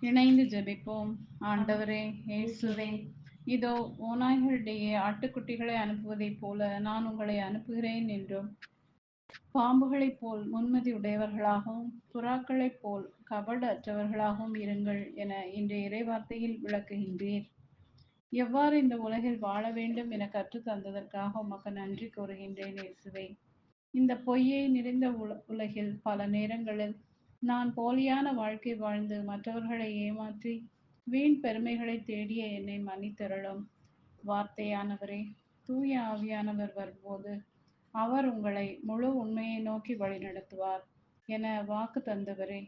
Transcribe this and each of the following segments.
இணைந்து ஜெபிப்போம். ஆண்டவரே இயேசுவே இதோ ஓநாய்களிடையே ஆட்டுக்குட்டிகளை அனுப்புவதைப் போல நான் உங்களை அனுப்புகிறேன் என்றும் பாம்புகளைப் போல் முன்மதி உடையவர்களாகவும் புறாக்களைப் போல் கபட அற்றவர்களாகவும் இருங்கள் என இன்றைய இறைவார்த்தையில் விளக்குகின்றீர். எவ்வாறு இந்த உலகில் வாழ வேண்டும் என கற்றுத் தந்ததற்காக உமக்கு நன்றி கூறுகின்றேன் இயேசுவே. இந்த பொய்யை நிறைந்த உல உலகில் பல நேரங்களில் நான் போலியான வாழ்க்கை வாழ்ந்து மற்றவர்களை ஏமாற்றி வீண் பெருமைகளை தேடிய என்னை மன்னித்தருளும். வார்த்தையானவரே தூய ஆவியானவர் வரும்போது அவர் உங்களை முழு உண்மையை நோக்கி வழிநடத்துவார் என வாக்கு தந்தவரே.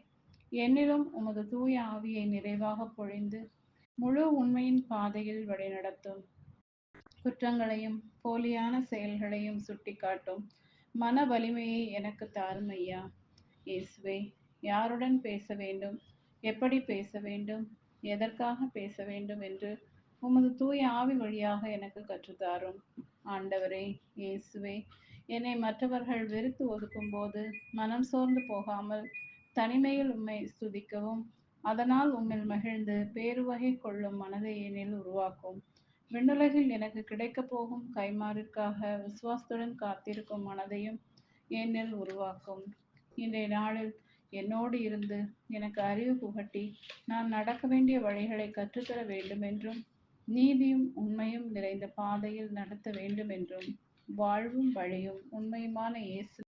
என்னிலும் உமது தூய ஆவியை நிறைவாக பொழிந்து முழு உண்மையின் பாதையில் வழிநடத்தும். குற்றங்களையும் போலியான செயல்களையும் சுட்டிக்காட்டும் மன வலிமையை எனக்கு தாரும் ஐயா இயேசுவே யாருடன் பேச வேண்டும்? எப்படி பேச வேண்டும்? எதற்காக பேச வேண்டும் என்று உமது தூய ஆவி வழியாக எனக்கு கற்றுத்தாரும். ஆண்டவரே இயேசுவே என்னை மற்றவர்கள் வெறுத்து ஒதுக்கும் போது மனம் சோர்ந்து போகாமல் தனிமையில் உம்மை ஸ்துதிக்கவும் அதனால் உம்மில் மகிழ்ந்து பேருவகை கொள்ளும் மனதை எனில் உருவாக்கும். விண்ணுலகில் எனக்கு கிடைக்கப் போகும் கைமாறிற்காக விசுவாசத்துடன் காத்திருக்கும் மனதையும் என்னில் உருவாக்கும். இன்றைய நாளில் என்னோடு இருந்து எனக்கு அறிவு புகட்டி நான் நடக்க வேண்டிய வழிகளை கற்றுத்தர வேண்டுமென்றும் நீதியும் உண்மையும் நிறைந்த பாதையில் நடத்த வேண்டுமென்றும் வாழ்வும் வழியும் உண்மையுமான இயேசு